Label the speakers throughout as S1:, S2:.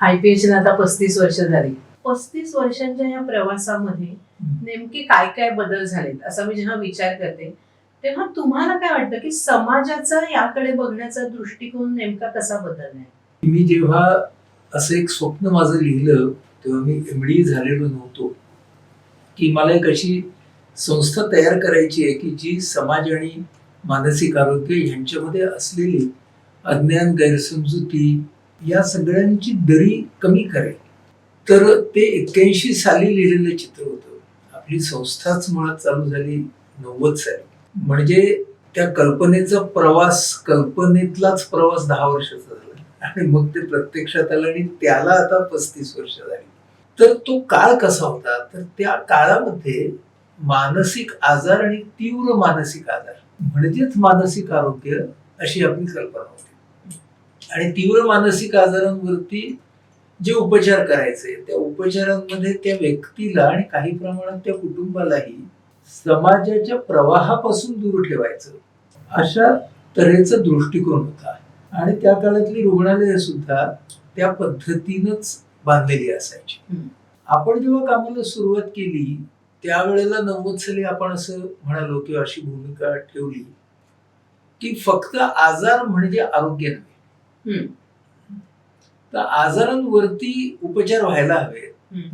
S1: I P H आता पस्तीस वर्ष झाली. पस्तीस वर्षांच्या या प्रवासामध्ये नेमके काय काय बदल झालेत? असा मी जेव्हा विचार करते तेव्हा तुम्हाला काय वाटतं की समाजाचा याकडे बघण्याचा दृष्टिकोन नेमका कसा बदललाय?
S2: मी जेव्हा असं एक स्वप्न माझं लिहिलं तेव्हा मी एम डी झालेलो नव्हतो. की मला एक अशी संस्था तयार करायची आहे की जी समाज आणि मानसिक आरोग्य यांच्यामध्ये असलेली अज्ञान गैरसमजुती या सगळ्यांची दरी कमी करेल. तर ते एक्क्याऐंशी साली लिहिलेलं चित्र होतं. आपली संस्थाच मुळात चालू झाली नव्वद साली. म्हणजे त्या कल्पनेचा प्रवास कल्पनेतलाच प्रवास दहा वर्षाचा झाला. आणि मग ते प्रत्यक्षात आलं आणि त्याला आता पस्तीस वर्ष झाली. तर तो काळ कसा होता? तर त्या काळामध्ये मानसिक आजार आणि तीव्र मानसिक आजार म्हणजेच मानसिक आरोग्य अशी आपली कल्पना होती. आणि तीव्र मानसिक आजारांवरती जे उपचार करायचे त्या उपचारांमध्ये त्या व्यक्तीला आणि काही प्रमाणात त्या कुटुंबालाही समाजाच्या प्रवाहापासून दूर ठेवायचं अशा तऱ्हेचा दृष्टिकोन होता आणि त्या काळातली रुग्णालय सुद्धा त्या पद्धतीनंच बांधलेली असायची. आपण जेव्हा कामाला सुरुवात केली त्यावेळेला नव्वद साली आपण असं म्हणालो किंवा अशी भूमिका ठेवली की फक्त आजार म्हणजे आरोग्य नव्हे. तर आजारांवरती उपचार व्हायला हवेत.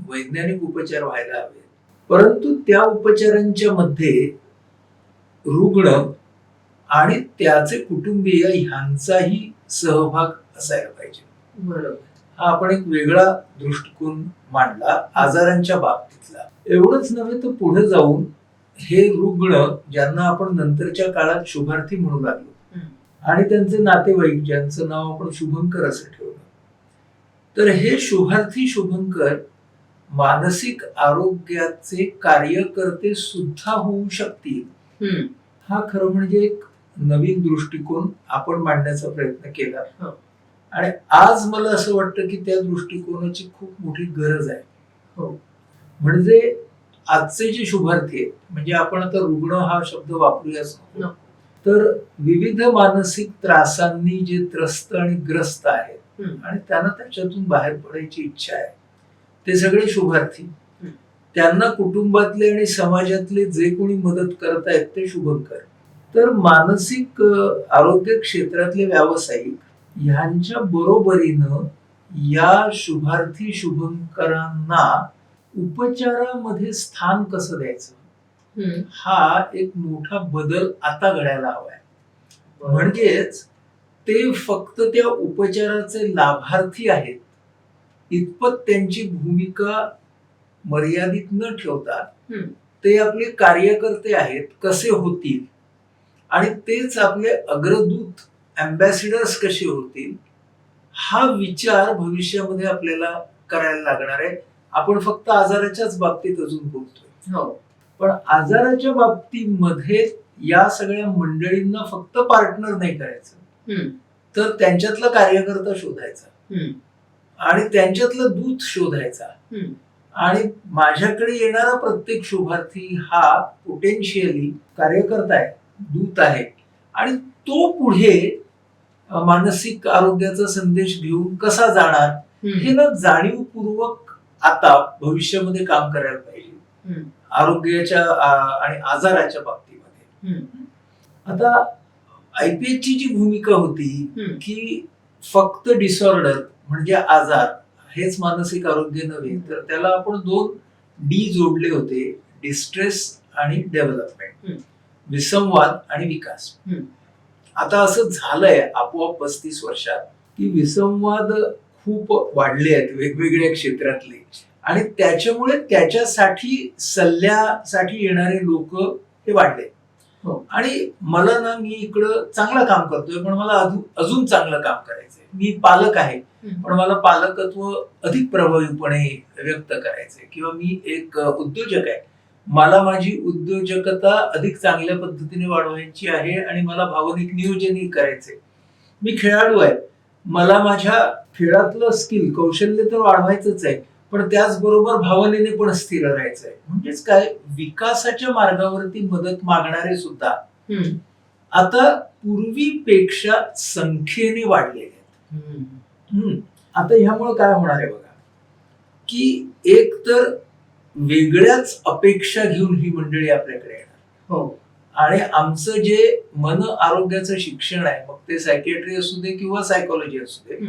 S2: वैज्ञानिक उपचार व्हायला हवेत परंतु त्या उपचारांच्या मध्ये रुग्ण आणि त्याचे कुटुंबीय ह्यांचाही सहभाग असायला पाहिजे.
S1: बरोबर.
S2: हा आपण एक वेगळा दृष्टिकोन मांडला आजारांच्या बाबतीतला. एवढंच नव्हे तर पुढे जाऊन हे रुग्ण ज्यांना आपण नंतरच्या काळात शुभार्थी म्हणू लागलो. आणि त्यांचे नातेवाईक ज्यांचं नाव आपण शुभंकर असं ठेवलं तर हे शुभार्थी शुभंकर मानसिक आरोग्याचे कार्यकर्ते सुद्धा होऊ शकतील. हा खरं म्हणजे एक नवीन दृष्टिकोन आपण मांडण्याचा प्रयत्न केला
S1: हो.
S2: आणि आज मला असं वाटतं की त्या दृष्टिकोनाची खूप मोठी गरज आहे
S1: हो.
S2: म्हणजे आजचे जे शुभार्थी आहेत म्हणजे आपण आता रुग्ण हा शब्द वापरूयाच नको. तर विविध मानसिक त्रासांनी जे त्रस्त आणि ग्रस्त आहेत. आणि त्यांना त्याच्यातून बाहेर पडायची इच्छा आहे ते सगळे शुभार्थी. त्यांना कुटुंबातले आणि समाजातले जे कोणी मदत करतायत ते शुभंकर तर मानसिक आरोग्य क्षेत्रातले व्यावसायिक ह्यांच्या बरोबरीनं या शुभार्थी शुभंकरांना उपचारामध्ये स्थान कसं द्यायचं. हा एक मोठा बदल आता घडायला हवाय. म्हणजेच ते फक्त त्या उपचाराचे लाभार्थी आहेत इतपत त्यांची भूमिका मर्यादित न ठेवता. ते आपले कार्यकर्ते आहेत कसे होतील? आणि तेच आपले अग्रदूत अँबॅसिडर्स कसे होतील? हा विचार भविष्यामध्ये आपल्याला करायला लागणार आहे. आपण फक्त आजाराच्याच बाबतीत अजून बोलतोय.
S1: हो.
S2: पण आजाराच्या बाबतीमध्ये या सगळ्या मंडळींना फक्त पार्टनर नाही करायचं. तर त्यांच्यातला कार्यकर्ता शोधायचा. आणि त्यांच्यातला दूत शोधायचा. आणि माझ्याकडे येणारा प्रत्येक शुभार्थी हा पोटेन्शियली कार्यकर्ता आहे दूत आहे आणि तो पुढे मानसिक आरोग्याचा संदेश घेऊन कसा जाणार. हे ना जाणीवपूर्वक आता भविष्यामध्ये काम करायला पाहिजे. आरोग्याच्या आणि आजाराच्या बाबतीमध्ये. आता आयपीएच ची जी भूमिका होती. की फक्त डिसऑर्डर म्हणजे आजार हेच मानसिक आरोग्य नव्हे तर त्याला आपण दोन डी जोडले होते डिस्ट्रेस आणि डेव्हलपमेंट. विसंवाद आणि विकास
S1: हम्म.
S2: आता असं झालंय आपोआप पस्तीस वर्षात की विसंवाद खूप वाढले आहेत वेगवेगळ्या क्षेत्रातले आणि त्याच्यामुळे त्याच्यासाठी सल्ल्यासाठी येणारे लोक हे वाढले.
S1: हो.
S2: आणि मला ना मी इकडं चांगलं काम करतोय पण मला अजून अजून चांगलं काम करायचंय. मी पालक आहे. पण मला पालकत्व अधिक प्रभावीपणे व्यक्त करायचंय. किंवा मी एक उद्योजक आहे. मला माझी उद्योजकता अधिक चांगल्या पद्धतीने वाढवायची आहे आणि मला भावनिक नियोजनही करायचंय. मी खेळाडू आहे. मला माझ्या खेळातलं स्किल कौशल्य तर वाढवायचंच आहे. पण त्याचबरोबर भावनेने पण स्थिर राहायचंय. म्हणजेच काय? विकासाच्या मार्गावरती मदत मागणारे सुद्धा. आता पूर्वीपेक्षा संख्येने वाढलेले आहेत. आता ह्यामुळे काय होणार आहे बघा? की एक तर वेगळ्याच अपेक्षा घेऊन ही मंडळी आपल्याकडे येणार.
S1: हो.
S2: आणि आमचं जे मन आरोग्याचं शिक्षण आहे मग ते सायकेट्री असू दे किंवा सायकोलॉजी असू दे.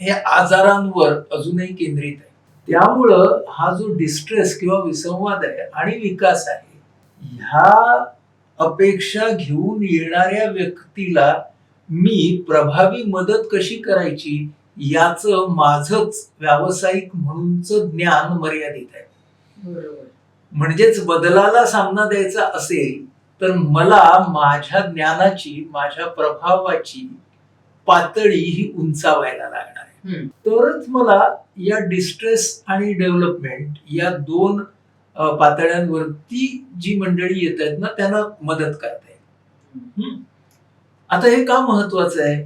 S2: हे आजारांवर अजूनही केंद्रित आहे. त्यामुळं हा जो डिस्ट्रेस किंवा विसंवाद आहे आणि विकास आहे ह्या अपेक्षा घेऊन येणाऱ्या व्यक्तीला मी प्रभावी मदत कशी करायची याचं माझंच व्यावसायिक म्हणूनच ज्ञान मर्यादित आहे म्हणजेच बदलाला सामना द्यायचा असेल तर मला माझ्या ज्ञानाची माझ्या प्रभावाची पातळी ही उंचावायला
S1: हम्म.
S2: तरच मला या डिस्ट्रेस आणि डेव्हलपमेंट या दोन पातळ्यांवरती जी मंडळी येत आहेत ना त्यांना मदत करता येईल. आता हे का महत्वाचं आहे?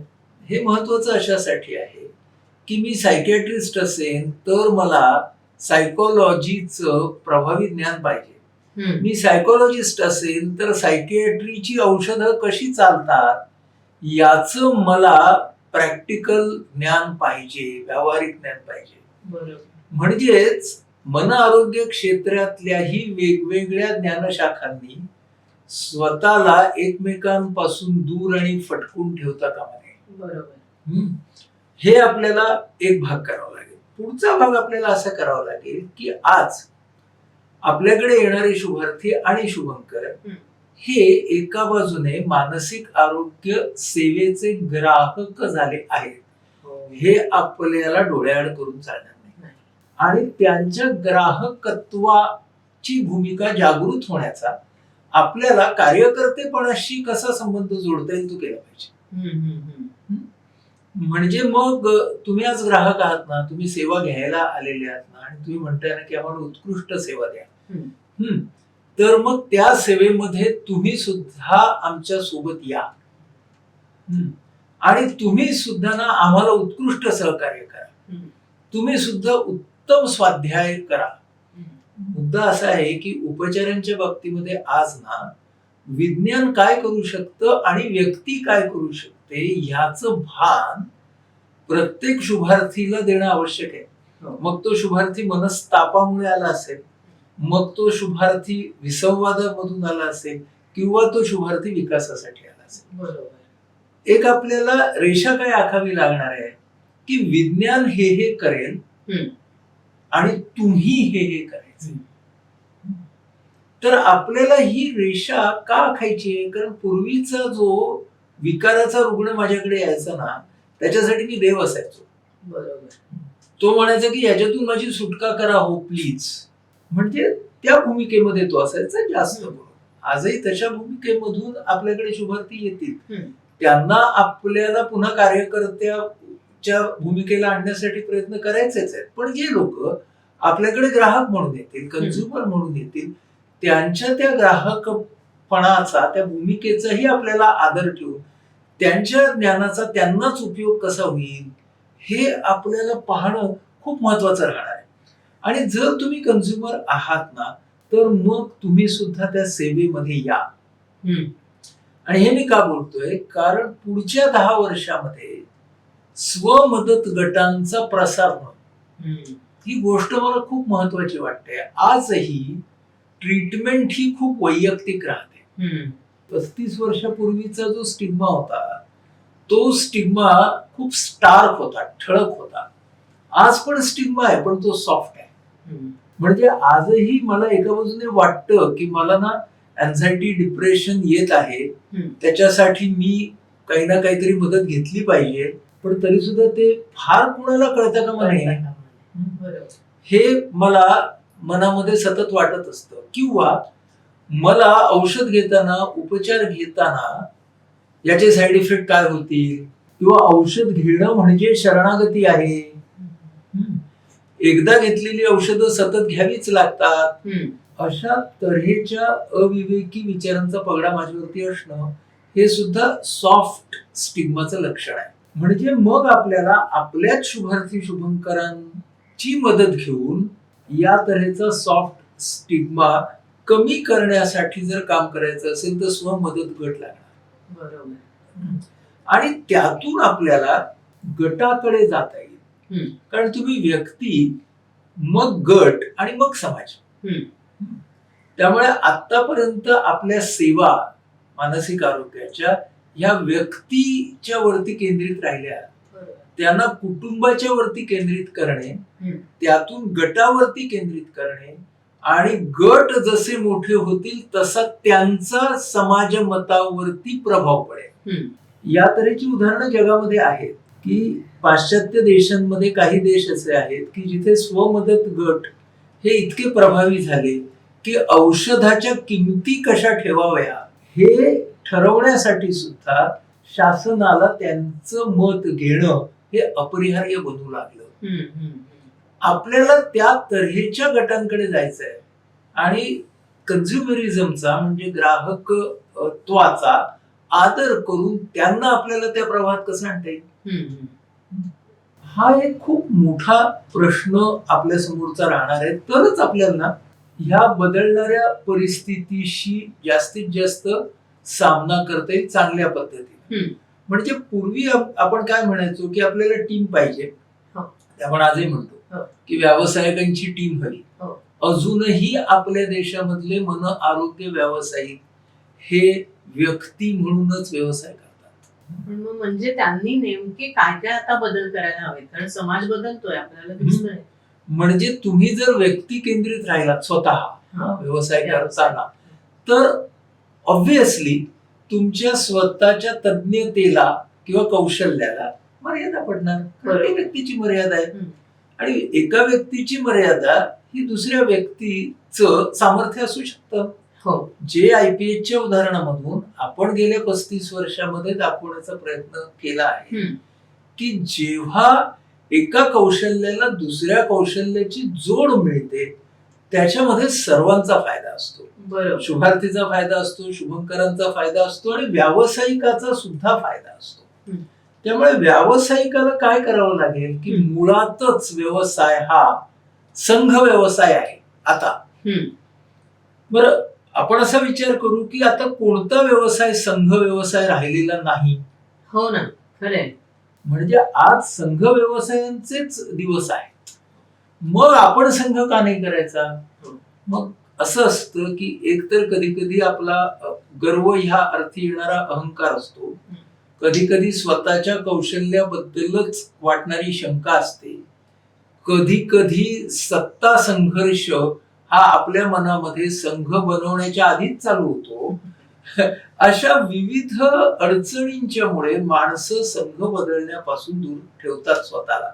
S2: हे महत्वाचं अशासाठी आहे की मी सायकॅट्रिस्ट असेन तर मला सायकोलॉजीचं प्रभावी ज्ञान पाहिजे. मी सायकोलॉजिस्ट असेल तर सायकियाट्रीची औषधं कशी चालतात? याचं मला प्रॅक्टिकल ज्ञान पाहिजे व्यावहारिक ज्ञान पाहिजे. म्हणजेच मन आरोग्य क्षेत्रातल्याही वेगवेगळ्या ज्ञानशाखांनी स्वतःला एकमेकांपासून दूर आणि फटकून ठेवता कामा नये.
S1: बरोबर.
S2: हम्म. हे आपल्याला एक भाग करावा लागेल. पुढचा भाग आपल्याला असा करावा लागेल की आज आपल्याकडे येणारे शुभार्थी आणि शुभंकर. हे एका बाजूने मानसिक आरोग्य सेवेचे ग्राहक झाले आहेत
S1: हो.
S2: हे आपल्याला डोळ्याआड करून चालणार नाही. आणि त्यांच्या ग्राहकत्वाची भूमिका जागृत होण्याचा आपल्याला कार्यकर्तेपणाशी कसा संबंध जोडता येईल तो केला पाहिजे. म्हणजे मग तुम्ही आज ग्राहक आहात ना तुम्ही सेवा घ्यायला आलेले आहात ना आणि तुम्ही म्हणताय ना की आम्हाला उत्कृष्ट सेवा द्या. तर मग त्या सेवेमध्ये तुम्ही सुद्धा आमच्यासोबत या. आणि तुम्ही सुद्धा ना आम्हाला उत्कृष्ट सहकार्य करा. तुम्ही सुद्धा उत्तम स्वाध्याय करा. मुद्दा असा आहे की उपचारांच्या बाबतीमध्ये आज ना विज्ञान काय करू शकतं आणि व्यक्ती काय करू शकते ह्याचं भान प्रत्येक शुभार्थीला देणं आवश्यक आहे
S1: हो.
S2: मग तो शुभार्थी मनस्तापामुळे आला असेल मग तो शुभार्थी विसंवादामधून आला असेल किंवा तो शुभार्थी विकासासाठी आला असेल.
S1: बरोबर.
S2: एक आपल्याला रेषा काय आखावी लागणार आहे? की विज्ञान हे हे करेल. आणि तुम्ही हे हे करायचं. तर आपल्याला ही रेषा का आखायची आहे? कारण पूर्वीचा जो विकाराचा रुग्ण माझ्याकडे यायचा ना त्याच्यासाठी मी देव असायचो.
S1: बरोबर.
S2: तो म्हणायचा की याच्यातून माझी सुटका करा हो प्लीज. म्हणजे त्या भूमिकेमध्ये तो असायचा जास्त करून आजही तशा भूमिकेमधून आपल्याकडे शुभार्थी येतील. त्यांना आपल्याला पुन्हा कार्यकर्त्याच्या भूमिकेला आणण्यासाठी प्रयत्न करायचेच आहेत. पण जे लोक आपल्याकडे ग्राहक म्हणून येतील कन्झ्युमर म्हणून येतील त्यांच्या त्या ग्राहकपणाचा त्या भूमिकेचाही आपल्याला आदर ठेवून त्यांच्या ज्ञानाचा त्यांनाच उपयोग कसा होईल हे आपल्याला पाहणं खूप महत्वाचं राहणार आहे. आणि जर तुम्ही कन्झ्युमर आहात ना तर मग तुम्ही सुद्धा त्या सेवेमध्ये या. आणि हे मी का बोलतोय कारण पुढच्या दहा वर्षामध्ये स्वमदत गटांचा प्रसार होणं. ही गोष्ट मला खूप महत्वाची वाटते आजही ट्रीटमेंट ही खूप वैयक्तिक राहते. पस्तीस वर्षापूर्वीचा जो स्टिग्मा होता तो स्टिग्मा खूप स्टार्क होता ठळक होता आज पण स्टिग्मा आहे पण तो सॉफ्ट आहे. म्हणजे आजही मला एका बाजूने वाटतं की मला ना अँझायटी डिप्रेशन येत आहे. त्याच्यासाठी मी काही ना काहीतरी मदत घेतली पाहिजे पण तरी सुद्धा ते फार कुणाला कळतं का मला हे? मला मनामध्ये सतत वाटत असतं किंवा मला औषध घेताना उपचार घेताना याचे साईड इफेक्ट काय होतील किंवा औषध घेणं म्हणजे शरणागती आहे. एकदा घेतलेली औषधं सतत घ्यावीच लागतात. अशा तऱ्हेच्या अविवेकी विचारांचा पगडा माझ्यावरती असणं हे सुद्धा सॉफ्ट स्टिग्माचं लक्षण आहे म्हणजे मग आपल्याला आपल्याच शुभार्थी शुभंकरांची मदत घेऊन या तऱ्हेचा सॉफ्ट स्टिग्मा कमी करण्यासाठी जर काम करायचं असेल तर स्वमदत गट लागणार
S1: बरोबर
S2: आणि त्यातून आपल्याला गटाकडे जाता येईल. कारण तुम्ही व्यक्ती मग गट आणि मग समाज. त्यामुळे आतापर्यंत आपल्या सेवा मानसिक आरोग्याच्या या व्यक्तीच्या वरती केंद्रित राहिल्या त्यांना कुटुंबाच्या वरती केंद्रित करणे. त्यातून गटावरती केंद्रित करणे आणि गट जसे मोठे होतील तसा त्यांचा समाज मतावरती प्रभाव पडेल. या तऱ्हेची उदाहरणं जगामध्ये आहेत की पाश्चात्य देशांमध्ये काही देश असे आहेत की जिथे स्वमदत गट हे इतके प्रभावी झाले की औषधाच्या किमती कशा ठेवाव्या हे ठरवण्यासाठी सुद्धा शासनाला त्यांचं मत घेणं हे अपरिहार्य बनू लागलं.
S1: हम्म, हम्म,
S2: आपल्याला त्या तऱ्हेच्या गटांकडे जायचं आहे आणि कन्झ्युमरिझमचा म्हणजे ग्राहक त्वाचा आदर करून त्यांना आपल्याला त्या प्रवाहात कसं आणता येईल. हा एक खूप मोठा प्रश्न आपल्या समोरचा राहणार आहे तरच आपल्याला ह्या बदलणाऱ्या परिस्थितीशी जास्तीत जास्त सामना करता येईल चांगल्या पद्धतीने. म्हणजे पूर्वी आप- आपण काय म्हणायचो की आपल्याला टीम पाहिजे
S1: हो.
S2: आपण आजही म्हणतो
S1: हो.
S2: की व्यावसायिकांची टीम हवी
S1: हो.
S2: अजूनही आपल्या देशामधले मन आरोग्य व्यावसायिक हे व्यक्ती म्हणूनच व्यवसाय करतात.
S1: पण मग म्हणजे त्यांनी नेमके काय काय आता बदल करायला हवेत? कारण समाज बदलतोय आपल्याला दिसतोय.
S2: म्हणजे तुम्ही जर व्यक्ती केंद्रित राहिलात स्वतः. व्यवसाय करताना तर ऑब्विसली तुमच्या स्वतःच्या तज्ञतेला किंवा कौशल्याला मर्यादा पडणार. व्यक्तीची मर्यादा आहे. आणि एका व्यक्तीची मर्यादा ही दुसऱ्या व्यक्तीचं सामर्थ्य असू शकतं.
S1: हो
S2: जे आय पी एचच्या उदाहरणामधून आपण गेल्या पस्तीस वर्षामध्ये दाखवण्याचा प्रयत्न केला आहे. की जेव्हा एका कौशल्याला दुसऱ्या कौशल्याची जोड मिळते त्याच्यामध्ये सर्वांचा फायदा असतो शुभार्थीचा फायदा असतो शुभंकरांचा फायदा असतो आणि व्यावसायिकाचा सुद्धा फायदा असतो. त्यामुळे व्यावसायिकाला काय करावं लागेल की. मुळातच व्यवसाय हा संघ व्यवसाय आहे आता. बरं आपण असा विचार करू की आता कोणता व्यवसाय संघ व्यवसाय राहिलेला नाही?
S1: हो ना खरंय.
S2: म्हणजे आज संघ व्यवसायांचेच दिवस आहेत. मग आपण संघ का नाही करायचा? मग असं असतं की एकतर कधी कधी आपला गर्व ह्या अर्थी येणारा अहंकार असतो. कधी कधी स्वतःच्या कौशल्याबद्दलच वाटणारी शंका असते. कधी कधी सत्ता संघर्ष हा आपल्या मनामध्ये संघ बनवण्याच्या आधीच चालू होतो. अशा विविध अडचणींच्या मुळे माणसं संघ बदलण्यापासून दूर ठेवतात स्वतःला.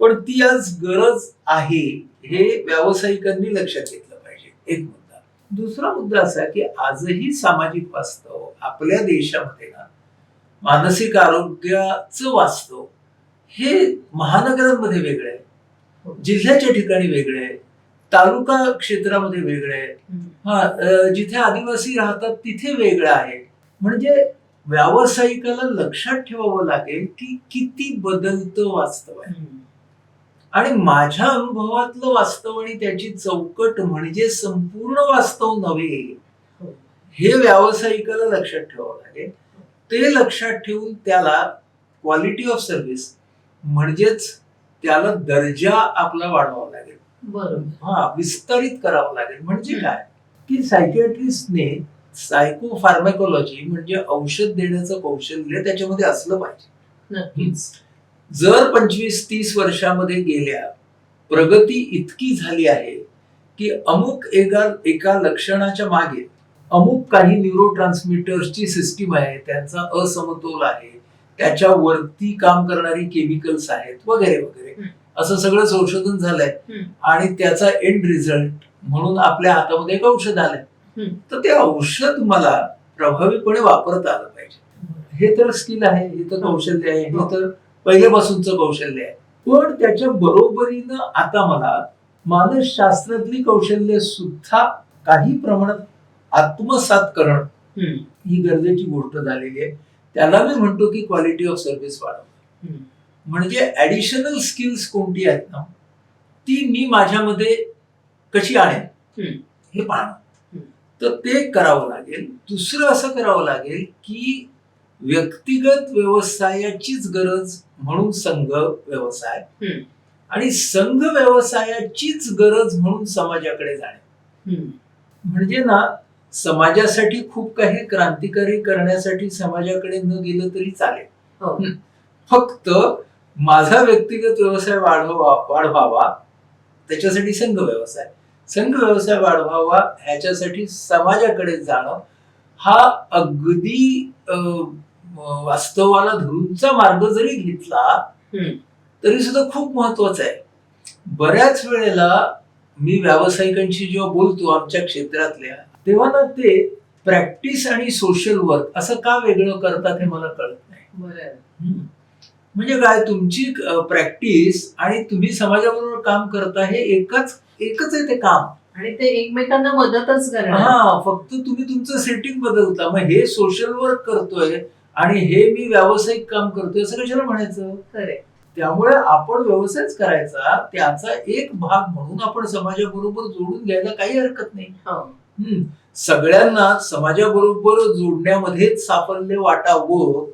S2: पण ती आज गरज आहे हे व्यावसायिकांनी लक्षात घेतलं पाहिजे. एक मुद्दा. दुसरा मुद्दा असा की आजही सामाजिक वास्तव आपल्या देशामध्ये ना मानसिक आरोग्याचं वास्तव हे महानगरांमध्ये वेगळं आहे. जिल्ह्याच्या ठिकाणी वेगळे आहे. तालुका क्षेत्रामध्ये वेगळे आहे. हा जिथे आदिवासी राहतात तिथे वेगळं आहे म्हणजे व्यावसायिकाला लक्षात ठेवावं लागेल की किती बदलतं वास्तव आहे. आणि माझ्या अनुभवातलं वास्तव आणि त्याची चौकट म्हणजे संपूर्ण वास्तव नव्हे
S1: हो.
S2: हे व्यावसायिकाला लक्षात ठेवावं लागेल ते लक्षात ठेवून त्याला क्वालिटी ऑफ सर्व्हिस म्हणजेच त्याला दर्जा आपला वाढवावा लागेल हा विस्तारित करावं लागेल. म्हणजे. काय? की सायकियाट्रिस्टने सायको फार्मॅकोलॉजी म्हणजे औषध देण्याचं कौशल्य त्याच्यामध्ये असलं पाहिजे. जर पंचवीस तीस वर्षामध्ये गेल्या प्रगती इतकी झाली आहे की अमुक एका एका लक्षणाच्या मागे अमुक काही न्यूरो ट्रान्समिटर्सची सिस्टीम आहे त्यांचा असमतोल आहे त्याच्यावरती काम करणारी केमिकल्स आहेत वगैरे वगैरे. असं सगळं संशोधन झालंय. आणि त्याचा एंड रिझल्ट म्हणून आपल्या हातामध्ये एक औषध आलंय. तर ते औषध मला प्रभावीपणे वापरता आलं पाहिजे हे तर स्किल आहे हे तर कौशल्य आहे हे तर पहिल्यापासूनचं कौशल्य आहे पण त्याच्या बरोबरीनं आता मला मानसशास्त्रातली कौशल्य सुद्धा काही प्रमाणात आत्मसात करणं. ही गरजेची गोष्ट झालेली आहे त्याला मी म्हणतो की क्वालिटी ऑफ सर्व्हिस वाढव
S1: हम्म.
S2: म्हणजे ऍडिशनल स्किल्स कोणती आहेत ना ती मी माझ्यामध्ये कशी आणेन. हे पाहणं. तर ते करावं लागेल दुसरं असं करावं लागेल की व्यक्तिगत व्यवसायाचीच गरज म्हणून संघ व्यवसाय. आणि संघ व्यवसायाचीच गरज म्हणून समाजाकडे जाणे. म्हणजे ना समाजासाठी खूप काही क्रांतिकारी करण्यासाठी समाजाकडे न गेलं तरी चालेल
S1: हो.
S2: फक्त माझा व्यक्तिगत व्यवसाय वाढवा वाढवावा त्याच्यासाठी संघ व्यवसाय संघ व्यवसाय वाढवावा ह्याच्यासाठी समाजाकडे जाणं हा अगदी वास्तवाला धरूनचा मार्ग जरी घेतला. तरी सुद्धा खूप महत्त्वाचा आहे बऱ्याच वेळेला मी व्यावसायिकांशी जेव्हा बोलतो आमच्या क्षेत्रातल्या तेव्हा ना ते प्रॅक्टिस आणि सोशल वर्क असं का वेगळं करतात हे मला कळत नाही. म्हणजे काय तुमची प्रॅक्टिस आणि तुम्ही समाजाबरोबर काम करता हे एकच एकच आहे ते काम.
S1: आणि ते एकमेकांना मदतच करणार.
S2: हा फक्त तुम्ही तुमचं सेटिंग बदलता. मग हे सोशल वर्क करतोय आणि हे मी व्यावसायिक काम करतोय असं कशाला म्हणायचं? त्यामुळे आपण व्यवसायच करायचा त्याचा एक भाग म्हणून आपण समाजाबरोबर जोडून घ्यायला काही हरकत नाही.
S1: हो.
S2: सगळ्यांना समाजाबरोबर जोडण्यामध्येच साफल्य वाटावं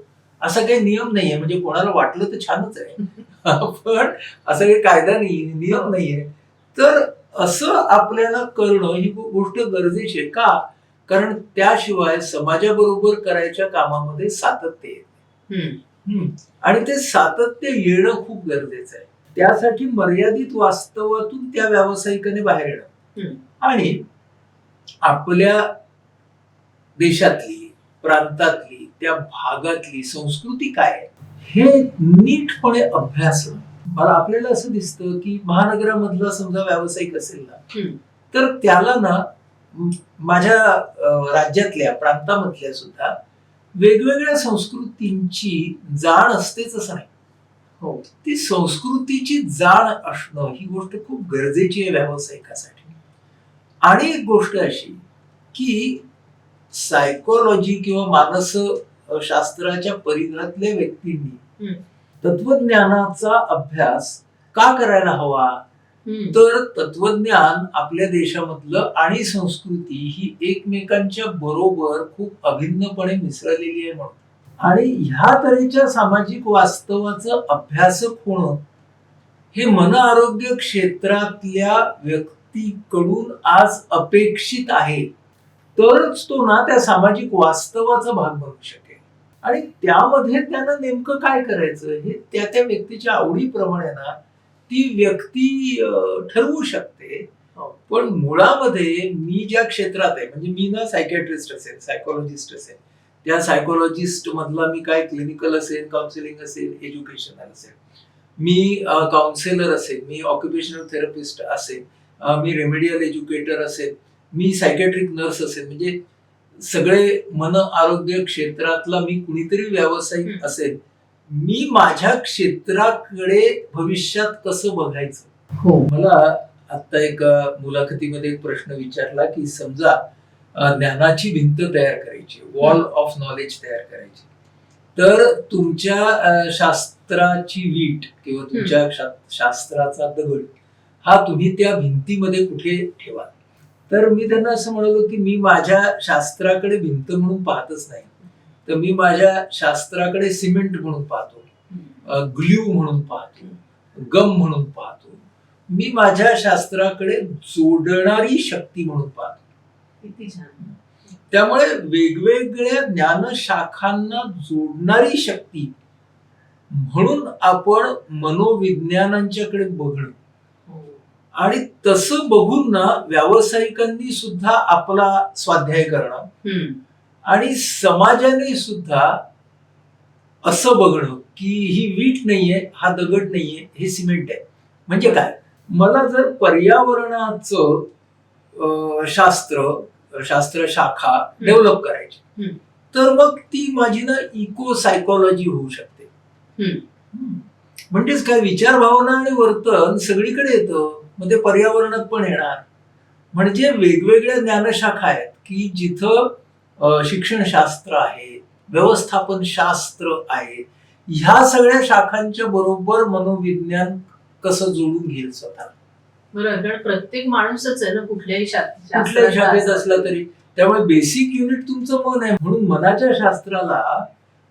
S2: असा काही नियम नाहीये. म्हणजे कोणाला वाटलं तर छानच आहे. पण असा काही कायदा नाही नियम नाहीये. तर असं आपल्याला करणं ही गोष्ट गरजेची आहे. का? कारण त्याशिवाय समाजाबरोबर करायच्या कामामध्ये सातत्य येते. आणि ते सातत्य येणं खूप गरजेचं आहे. त्यासाठी मर्यादित वास्तवातून त्या व्यावसायिकाने बाहेर येणं. आणि आपल्या देशातली प्रांतातली त्या भागातली संस्कृती काय आहे? हे नीटपणे अभ्यासणं मला आपल्याला असं दिसतं की महानगरामधला समजा व्यावसायिक असेल ना. तर त्याला ना माझ्या राज्यातल्या प्रांतामधल्या सुद्धा वेगवेगळ्या संस्कृतींची जाण असतेच असं नाही.
S1: हो.
S2: ती संस्कृतीची जाण असणं ही गोष्ट खूप गरजेची आहे व्यावसायिकासाठी. आणि एक गोष्ट अशी की सायकोलॉजी किंवा मानस शास्त्राच्या परिघातल्या व्यक्तींनी. तत्वज्ञानाचा अभ्यास का करायला हवा. तर तत्वज्ञान आपल्या देशामधलं आणि संस्कृती ही एकमेकांच्या बरोबर खूप अभिन्नपणे मिसळलेली आहे म्हणून आणि ह्या तऱ्हेच्या सामाजिक वास्तवाचं अभ्यासक होणं हे मन आरोग्य क्षेत्रातल्या व्यक्तीकडून आज अपेक्षित आहे तरच तो ना त्या सामाजिक वास्तवाचा भाग बनू शकेल आणि त्यामध्ये त्यानं नेमकं काय करायचं हे त्या त्या व्यक्तीच्या आवडीप्रमाणे ना ती व्यक्ती ठरवू शकते
S1: हो.
S2: पण मुळामध्ये मी ज्या क्षेत्रात आहे म्हणजे मी ना सायकॅट्रिस्ट असेल सायकोलॉजिस्ट असेल त्या सायकोलॉजिस्ट मधला मी काय क्लिनिकल असेल काउन्सिलिंग असेल एज्युकेशनल असेल मी काउन्सिलर असेल मी ऑक्युपेशनल थेरपिस्ट असेल मी रेमेडियल एज्युकेटर असेल मी सायकॅट्रिक नर्स असेल म्हणजे सगळे मन आरोग्य क्षेत्रातला मी कुणीतरी व्यावसायिक. असेल मी माझ्या क्षेत्राकडे भविष्यात कसं बघायचं?
S1: हो.
S2: मला आता एक मुलाखतीमध्ये एक प्रश्न विचारला की समजा ज्ञानाची भिंत तयार करायची वॉल ऑफ नॉलेज तयार करायची. तर तुमच्या शास्त्राची वीट किंवा तुमच्या शास्त्राचा दगड हा तुम्ही त्या भिंतीमध्ये कुठे ठेवा तर मी त्यांना असं म्हणालो की मी माझ्या शास्त्राकडे भिंत म्हणून पाहतच नाही. तर मी माझ्या शास्त्राकडे सिमेंट म्हणून पाहतो. ग्ल्यू म्हणून पाहतो. गम म्हणून पाहतो. मी माझ्या शास्त्राकडे जोडणारी शक्ती म्हणून पाहतो.
S1: किती छान.
S2: त्यामुळे वेगवेगळ्या ज्ञानशाखांना जोडणारी शक्ती म्हणून आपण मनोविज्ञानांच्याकडे बघणं आणि तसं बघून ना व्यावसायिकांनी सुद्धा आपला स्वाध्याय करणं. आणि समाजाने सुद्धा असं बघणं की ही वीट नाहीये हा दगड नाहीये हे सिमेंट आहे. म्हणजे काय? मला जर पर्यावरणाचं शास्त्र शास्त्र शाखा डेव्हलप करायची. तर मग ती माझी ना इको सायकोलॉजी होऊ शकते. म्हणजेच काय? विचार भावना आणि वर्तन सगळीकडे येतं. मग ते पर्यावरणात पण येणार. म्हणजे वेगवेगळ्या ज्ञानशाखा आहेत की जिथं शिक्षणशास्त्र आहे व्यवस्थापन शास्त्र आहे ह्या सगळ्या शाखांच्या बरोबर मनोविज्ञान कसं जोडून घेईल स्वतः?
S1: बरोबर कारण प्रत्येक माणूसच आहे ना कुठल्याही शा-
S2: कुठल्याही शाखेत
S1: असला
S2: तरी. त्यामुळे बेसिक युनिट तुमचं मन आहे. म्हणून मनाच्या शास्त्राला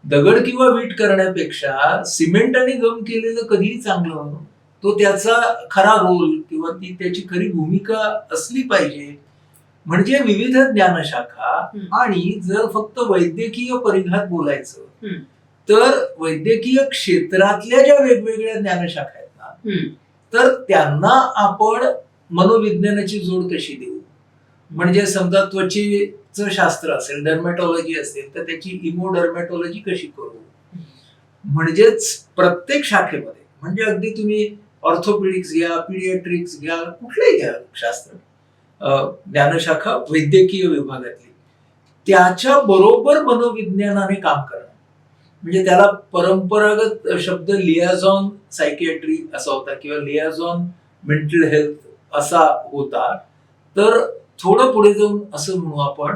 S2: दगड किंवा वीट करण्यापेक्षा सिमेंट आणि गम केलेलं कधीही चांगलं तो त्याचा खरा रोल किंवा ती त्याची खरी भूमिका असली पाहिजे म्हणजे विविध ज्ञानशाखा. आणि जर फक्त वैद्यकीय परिघात बोलायचं. तर वैद्यकीय क्षेत्रातल्या ज्या वेगवेगळ्या ज्ञानशाखा आहेत ना. तर त्यांना आपण मनोविज्ञानाची जोड कशी देऊ म्हणजे समजा त्वचेचं शास्त्र असेल डर्मॅटॉलॉजी असेल तर त्याची इमोडर्मॅटॉलॉजी कशी करू म्हणजेच प्रत्येक शाखेमध्ये म्हणजे अगदी तुम्ही ऑर्थोपेडिक्स घ्या पिडियाट्रिक्स घ्या कुठलेही घ्या शास्त्र. ज्ञानशाखा वैद्यकीय विभागातली. त्याच्या बरोबर मनोविज्ञानाने काम करणं. म्हणजे त्याला परंपरागत शब्द लियाझॉन सायकियाट्री असा होता किंवा लियाझॉन मेंटल हेल्थ असा होता. तर थोडं पुढे जाऊन असं म्हणू आपण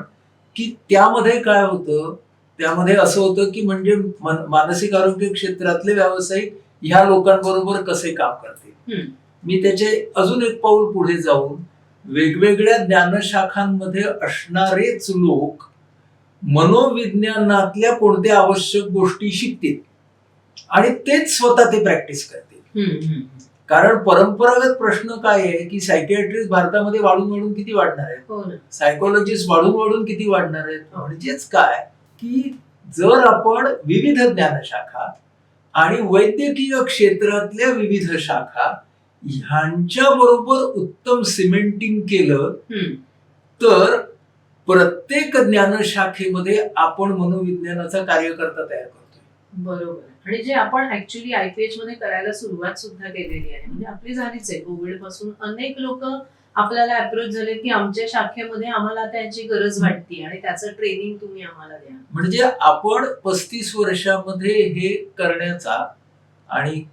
S2: की त्यामध्ये काय होतं? त्यामध्ये असं होतं की म्हणजे मानसिक आरोग्य क्षेत्रातले व्यावसायिक ह्या लोकांबरोबर कसे काम
S1: हम्म.
S2: मी त्याचे अजून एक पाऊल पुढे जाऊन वेगवेगळ्या ज्ञानशाखांमध्ये असणारेच लोक मनोविज्ञानातल्या कोणत्या आवश्यक गोष्टी शिकतील? आणि तेच स्वतः ते प्रॅक्टिस करतील. कारण परंपरागत प्रश्न काय आहे की सायकियाट्रिस्ट भारतामध्ये वाढून वाढून किती वाढणार आहेत?
S1: हो
S2: सायकोलॉजिस्ट वाढून वाढून किती वाढणार आहेत? म्हणजेच काय? की जर आपण विविध ज्ञानशाखा आणि वैद्यकीय क्षेत्रातल्या विविध शाखा ह्यांच्या बरोबर उत्तम सिमेंटिंग केलं. तर प्रत्येक ज्ञानशाखेमध्ये आपण मनोविज्ञानाचा कार्यकर्ता तयार करतोय.
S1: बरोबर. आणि जे आपण ऍक्च्युली आयपीएच मध्ये करायला सुरुवात सुद्धा केलेली आहे. म्हणजे आपली झालीच आहे. कोविडपासून अनेक लोक आपल्याला अप्रोच झाले की आमच्या शाखेमध्ये आम्हाला त्याची गरज वाटते आणि त्याचं ट्रेनिंग तुम्ही आम्हाला द्या.
S2: म्हणजे आपण पस्तीस वर्षामध्ये हे करण्याचा आणि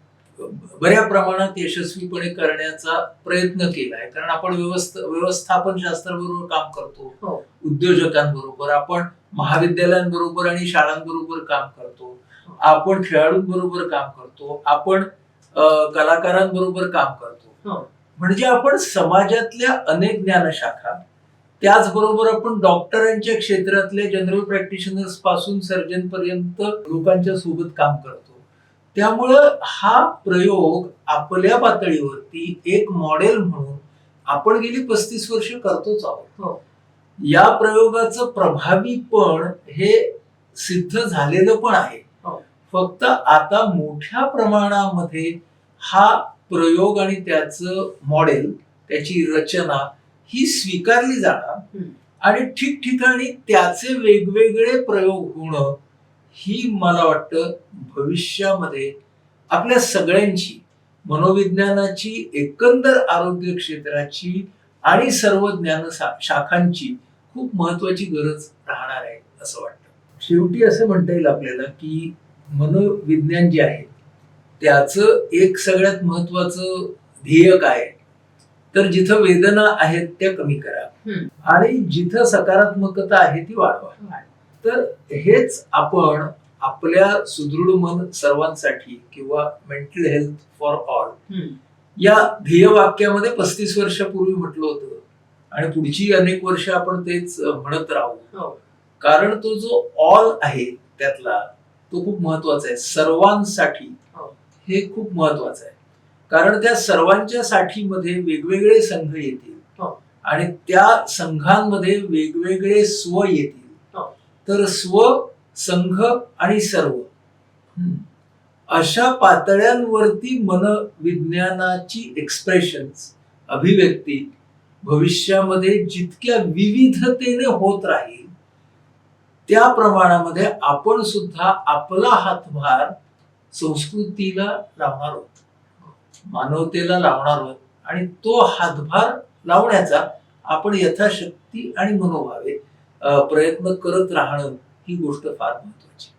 S2: बऱ्या प्रमाणात यशस्वीपणे करण्याचा प्रयत्न केला आहे. कारण आपण व्यवस्थ व्यवस्थापन शास्त्राबरोबर काम करतो.
S1: हो.
S2: उद्योजकांबरोबर आपण महाविद्यालयांबरोबर आणि शाळांबरोबर काम करतो. आपण खेळाडूंबरोबर काम करतो. आपण कलाकारांबरोबर काम करतो.
S1: हो.
S2: म्हणजे आपण समाजातल्या अनेक ज्ञानशाखा त्याचबरोबर आपण डॉक्टरांच्या क्षेत्रातल्या जनरल प्रॅक्टिशनर्सपासून सर्जन पर्यंत लोकांच्या सोबत काम करतो त्यामुळं हा प्रयोग आपल्या पातळीवरती एक मॉडेल म्हणून आपण गेली पस्तीस वर्ष करतोच आहोत
S1: हो.
S2: या प्रयोगाचं प्रभावीपण हे सिद्ध झालेलं पण आहे
S1: हो.
S2: फक्त आता मोठ्या प्रमाणामध्ये हा प्रयोग आणि त्याचं मॉडेल त्याची रचना ही स्वीकारली जाणार. आणि ठिकठिकाणी त्याचे वेगवेगळे प्रयोग होणं ही मला वाटतं भविष्यामध्ये आपल्या सगळ्यांची मनोविज्ञानाची एकंदर आरोग्य क्षेत्राची आणि सर्व ज्ञान शाखांची खूप महत्वाची गरज राहणार आहे असं वाटतं शेवटी असं म्हणता येईल आपल्याला की मनोविज्ञान जे आहे त्याचं एक सगळ्यात महत्वाचं ध्येय काय आहे? तर जिथं वेदना आहेत त्या कमी करा. आणि जिथं सकारात्मकता आहे ती वाढवा तर हेच आपण आपल्या सुदृढ मन सर्वांसाठी किंवा मेंटल हेल्थ फॉर ऑल. या ध्येय वाक्यामध्ये पस्तीस वर्षापूर्वी म्हटलं होतं आणि पुढची अनेक वर्ष आपण तेच म्हणत राहू
S1: हो.
S2: कारण तो जो ऑल आहे त्यातला तो खूप महत्त्वाचा आहे सर्वांसाठी
S1: हो.
S2: खूप महत्वाचं आहे कारण त्या सर्वांच्या साठीमध्ये वेगवेगळे संघ येतील
S1: हो.
S2: आणि त्या संघांमध्ये वेगवेगळे स्व येतील
S1: हो.
S2: तर स्व संघ आणि सर्व. अशा पातळ्यांवरती मनविज्ञानाची एक्सप्रेशन अभिव्यक्ती भविष्यामध्ये जितक्या विविधतेने होत राहील त्या प्रमाणामध्ये आपण सुद्धा आपला हातभार संस्कृतीला लावणार आहोत मानवतेला लावणार आहोत आणि तो हातभार लावण्याचा आपण यथाशक्ती आणि मनोभावे प्रयत्न करत राहणं ही गोष्ट फार महत्वाची